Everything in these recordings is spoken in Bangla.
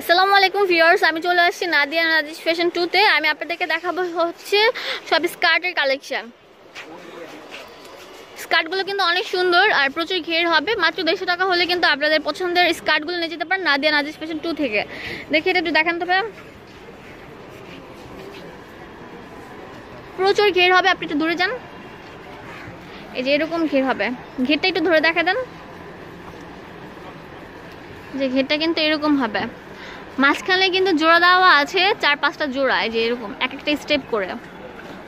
আসসালামু আলাইকুম ভিউয়ার্স, আমি চলে আসছি নাদিয়া নাদিস ফ্যাশন টুতে। আমি আপনাদেরকে দেখাবো হচ্ছে সব স্কার্টের কালেকশন। স্কার্টগুলো কিন্তু অনেক সুন্দর আর প্রচুর ঘের হবে। মাত্র দেড়শো টাকা হলে কিন্তু আপনাদের পছন্দের স্কার্টগুলো নিয়ে যেতে পারেন নাদিয়া নাদিস ফ্যাশন টু থেকে। দেখি এটা একটু দেখান তবে প্রচুর ঘের হবে, আপনি একটু দূরে যান। এই যে এরকম ঘের হবে। ঘেরটা একটু ধরে দেখা দেন। যে ঘেরটা কিন্তু এরকম হবে। মাঝখানে কিন্তু জোড়া দেওয়া আছে চার পাঁচটা জোড়া যে এরকম এক একটা স্টেপ করে।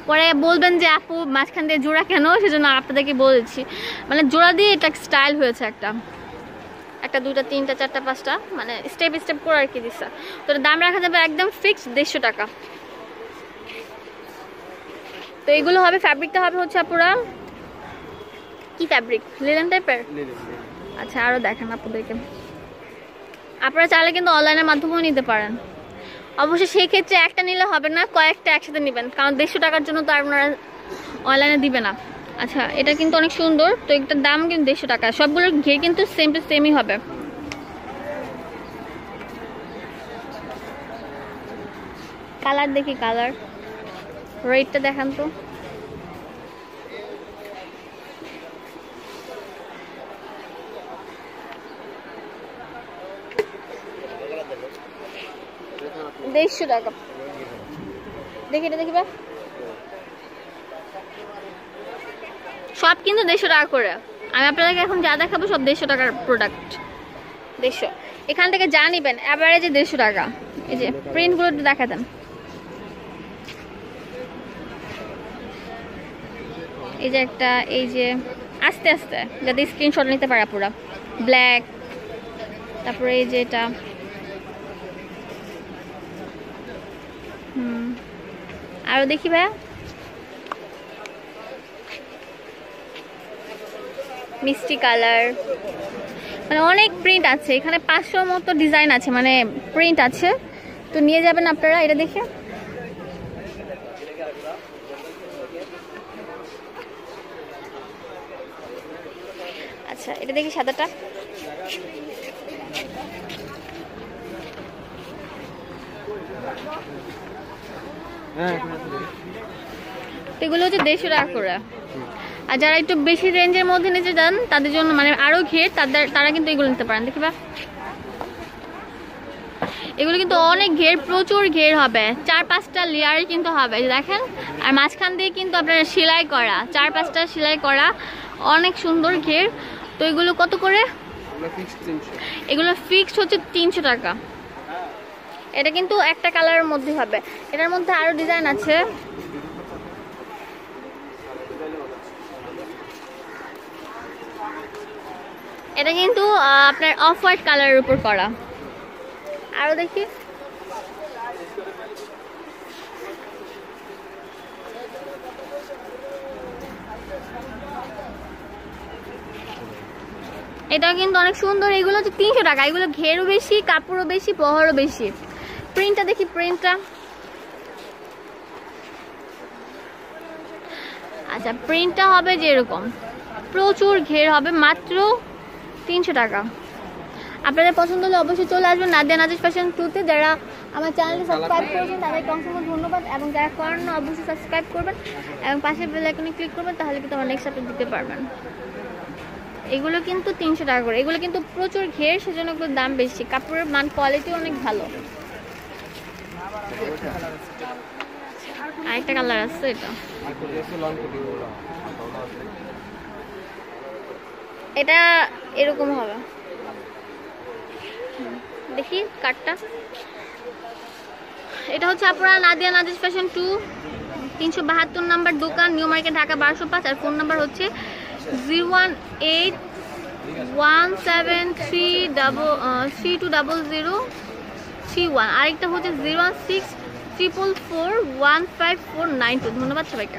পরে বলবেন যে আপু মাঝখান দিয়ে জোড়া কেন? সেজন্য আপনাদেরকে বলেছি মানে জোড়া দিয়ে এটা স্টাইল হয়েছে একটা। একটা দুইটা তিনটা চারটা পাঁচটা মানে স্টেপ স্টেপ করে আর কি দিচ্ছে তো দাম রাখা যাবে একদম ফিক্সড দেড়শো টাকা। তো এগুলো হবে ফ্যাব্রিকটা হবে হচ্ছে আপুরা কি ফ্যাব্রিক লিলেন টাইপের আচ্ছা আরও দেখেন আপনাদেরকে। আপনারা চাইলে কিন্তু অনলাইনের মাধ্যমেও নিতে পারেন। অবশ্যই সেই ক্ষেত্রে একটা নিলে হবে না, কয়েকটা একসাথে নেবেন। কারণ দেড়শো টাকার জন্য তো আপনারা অনলাইনে দিবে না। আচ্ছা এটা কিন্তু অনেক সুন্দর। তো এটার দাম কিন্তু দেড়শো টাকা। সবগুলোর ঘে কিন্তু সেম টু সেমই হবে। কালার দেখি কালার রেটটা দেখান তো। দেড়শো টাকা। দেখি এটা দেখিবা সব কিন্তু দেড়শো টাকা করে। আমি আপনাদেরকে এখন যা দেখাবো সব দেড়শো টাকার প্রোডাক্ট দেড়শো। এখান থেকে যা নিবেন অ্যাভারেজে দেড়শো টাকা। এই যে প্রিন্টগুলো একটু দেখা দেন। এই যে একটা, এই যে, আস্তে আস্তে, যাতে স্ক্রিনশট নিতে পারা পুরো ব্ল্যাক তারপরে এই যে এটা। হুম। আরও দেখি ভাইয়া। মিষ্টি কালার। মানে অনেক প্রিন্ট আছে। এখানে পাঁচশোর মতো ডিজাইন আছে। মানে প্রিন্ট আছে। তো নিয়ে যাবেন আপনারা, এটা দেখে। আচ্ছা এটা দেখি সাদাটা। এগুলো হচ্ছে দেড়শো টাকা করে আর যারা একটু বেশি রেঞ্জের মধ্যে নিতে চান তাদের জন্য মানে আরও ঘের তাদের তারা কিন্তু এগুলো নিতে পারেন। দেখিবা এগুলো কিন্তু অনেক ঘের প্রচুর ঘের হবে। চার পাঁচটা লেয়ার কিন্তু হবে দেখেন। আর মাঝখান দিয়ে কিন্তু আপনার সেলাই করা চার পাঁচটা সেলাই করা অনেক সুন্দর ঘের। তো এগুলো কত করে? এগুলো ফিক্সড হচ্ছে তিনশো টাকা। এটা কিন্তু একটা কালারের মধ্যে হবে। এটার মধ্যে আরও ডিজাইন আছে। এটা কিন্তু আপনার অফ হোয়াইট কালারের উপর করা। আরও দেখি। এটা কিন্তু অনেক সুন্দর। এগুলো হচ্ছে তিনশো টাকা। এগুলো ঘেরও বেশি, কাপড়ও বেশি বহরও বেশি। প্রিন্টটা দেখি প্রিন্টটা আচ্ছা প্রিন্টটা হবে যেরকম। প্রচুর ঘের হবে মাত্র তিনশো টাকা। আপনাদের পছন্দ হলে অবশ্যই চলে আসবেন নাদিয়া নাজিস ফ্যাশন টুতে যারা আমার চ্যানেলটি সাবস্ক্রাইব করেছেন তাদেরকে অসংখ্য ধন্যবাদ। এবং যারা করেন না অবশ্যই সাবস্ক্রাইব করবেন। এবং পাশের বেল আইকনে ক্লিক করবেন তাহলে কিন্তু আমার নেক্সট আপডেট দিতে পারবেন। এগুলো কিন্তু তিনশো টাকা করে। এগুলো কিন্তু প্রচুর ঘের সেজন্য দাম বেশি। কাপড়ের মান কোয়ালিটি অনেক ভালো। আরেকটা কালার আছে এটা। এটা এরকম হবে। দেখি কাঠটা এটা হচ্ছে আপনারা নাদিয়া নাদিস ফ্যাশন টু তিনশো বাহাত্তর নাম্বার দোকান নিউ মার্কেট ঢাকা বারোশো পাঁচ, আর ফোন নাম্বার হচ্ছে zero one eight one seven three double three two double zero three one আরেকটা হচ্ছে zero one six triple four one five four nine two ধন্যবাদ সবাইকে।